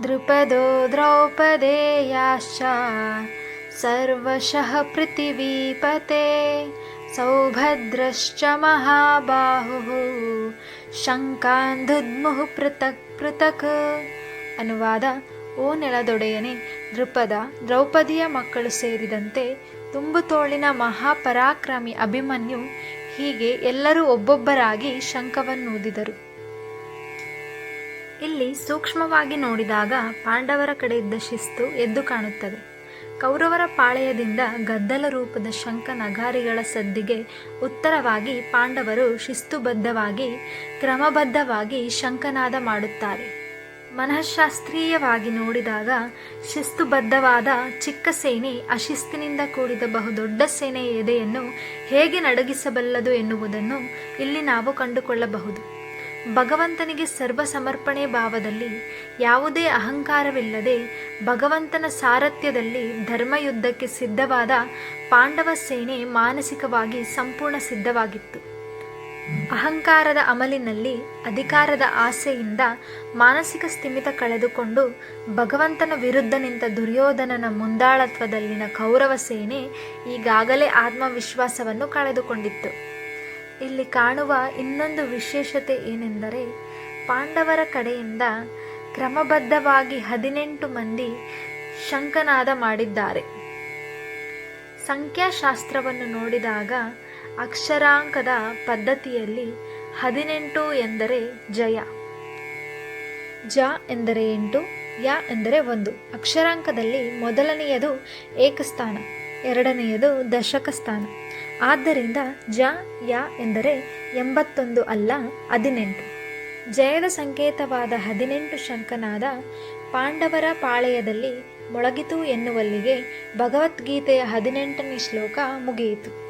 द्रुपदो द्रौपदेयाश्च सर्वशः पृथिवीपते सौभद्रश्च महाबाहुः ಶಂಕಾಂಧುದ್ಮುಹು ಪೃಥಕ್ ಪೃಥಕ್ ಅನುವಾದ ಓ ನೆಲದೊಡೆಯನೆ ದೃಪದ ದ್ರೌಪದಿಯ ಮಕ್ಕಳು ಸೇರಿದಂತೆ ತುಂಬು ತೋಳಿನ ಮಹಾಪರಾಕ್ರಮಿ ಅಭಿಮನ್ಯು ಹೀಗೆ ಎಲ್ಲರೂ ಒಬ್ಬೊಬ್ಬರಾಗಿ ಶಂಖವನ್ನೂದಿದರು ಇಲ್ಲಿ ಸೂಕ್ಷ್ಮವಾಗಿ ನೋಡಿದಾಗ ಪಾಂಡವರ ಕಡೆ ಇದ್ದ ಶಿಸ್ತು ಎದ್ದು ಕಾಣುತ್ತದೆ. ಕೌರವರ ಪಾಳೆಯದಿಂದ ಗದ್ದಲ ರೂಪದ ಶಂಖ ನಗಾರಿಗಳ ಸದ್ದಿಗೆ ಉತ್ತರವಾಗಿ ಪಾಂಡವರು ಶಿಸ್ತುಬದ್ಧವಾಗಿ, ಕ್ರಮಬದ್ಧವಾಗಿ ಶಂಖನಾದ ಮಾಡುತ್ತಾರೆ. ಮನಃಶಾಸ್ತ್ರೀಯವಾಗಿ ನೋಡಿದಾಗ ಶಿಸ್ತುಬದ್ಧವಾದ ಚಿಕ್ಕ ಸೇನೆ ಅಶಿಸ್ತಿನಿಂದ ಕೂಡಿದ ಬಹುದೊಡ್ಡ ಸೇನೆಯ ಎದೆಯನ್ನು ಹೇಗೆ ನಡಗಿಸಬಲ್ಲದು ಎನ್ನುವುದನ್ನು ಇಲ್ಲಿ ನಾವು ಕಂಡುಕೊಳ್ಳಬಹುದು. ಭಗವಂತನಿಗೆ ಸರ್ವ ಸಮರ್ಪಣೆ ಭಾವದಲ್ಲಿ ಯಾವುದೇ ಅಹಂಕಾರವಿಲ್ಲದೆ ಭಗವಂತನ ಸಾರಥ್ಯದಲ್ಲಿ ಧರ್ಮಯುದ್ಧಕ್ಕೆ ಸಿದ್ಧವಾದ ಪಾಂಡವ ಸೇನೆ ಮಾನಸಿಕವಾಗಿ ಸಂಪೂರ್ಣ ಸಿದ್ಧವಾಗಿತ್ತು. ಅಹಂಕಾರದ ಅಮಲಿನಲ್ಲಿ ಅಧಿಕಾರದ ಆಸೆಯಿಂದ ಮಾನಸಿಕ ಸ್ಥಿಮಿತ ಕಳೆದುಕೊಂಡು ಭಗವಂತನ ವಿರುದ್ಧ ನಿಂತ ದುರ್ಯೋಧನನ ಮುಂದಾಳತ್ವದಲ್ಲಿನ ಕೌರವ ಸೇನೆ ಈಗಾಗಲೇ ಆತ್ಮವಿಶ್ವಾಸವನ್ನು ಕಳೆದುಕೊಂಡಿತ್ತು. ಇಲ್ಲಿ ಕಾಣುವ ಇನ್ನೊಂದು ವಿಶೇಷತೆ ಏನೆಂದರೆ ಪಾಂಡವರ ಕಡೆಯಿಂದ ಕ್ರಮಬದ್ಧವಾಗಿ ಹದಿನೆಂಟು ಮಂದಿ ಶಂಕನಾದ ಮಾಡಿದ್ದಾರೆ. ಸಂಖ್ಯಾಶಾಸ್ತ್ರವನ್ನು ನೋಡಿದಾಗ ಅಕ್ಷರಾಂಕದ ಪದ್ಧತಿಯಲ್ಲಿ ಹದಿನೆಂಟು ಎಂದರೆ ಜಯ, ಜ ಎಂದರೆ ಎಂಟು, ಯ ಎಂದರೆ ಒಂದು. ಅಕ್ಷರಾಂಕದಲ್ಲಿ ಮೊದಲನೆಯದು ಏಕಸ್ಥಾನ, ಎರಡನೆಯದು ದಶಕ ಸ್ಥಾನ ಆದ್ದರಿಂದ ಜ, ಯ ಎಂದರೆ ಎಂಬತ್ತೊಂದು ಅಲ್ಲ, ಹದಿನೆಂಟು. ಜಯದ ಸಂಕೇತವಾದ ಹದಿನೆಂಟು ಶಂಕನಾದ ಪಾಂಡವರ ಪಾಳೆಯದಲ್ಲಿ ಮೊಳಗಿತು ಎನ್ನುವಲ್ಲಿಗೆ ಭಗವದ್ಗೀತೆಯ ಹದಿನೆಂಟನೇ ಶ್ಲೋಕ ಮುಗಿಯಿತು.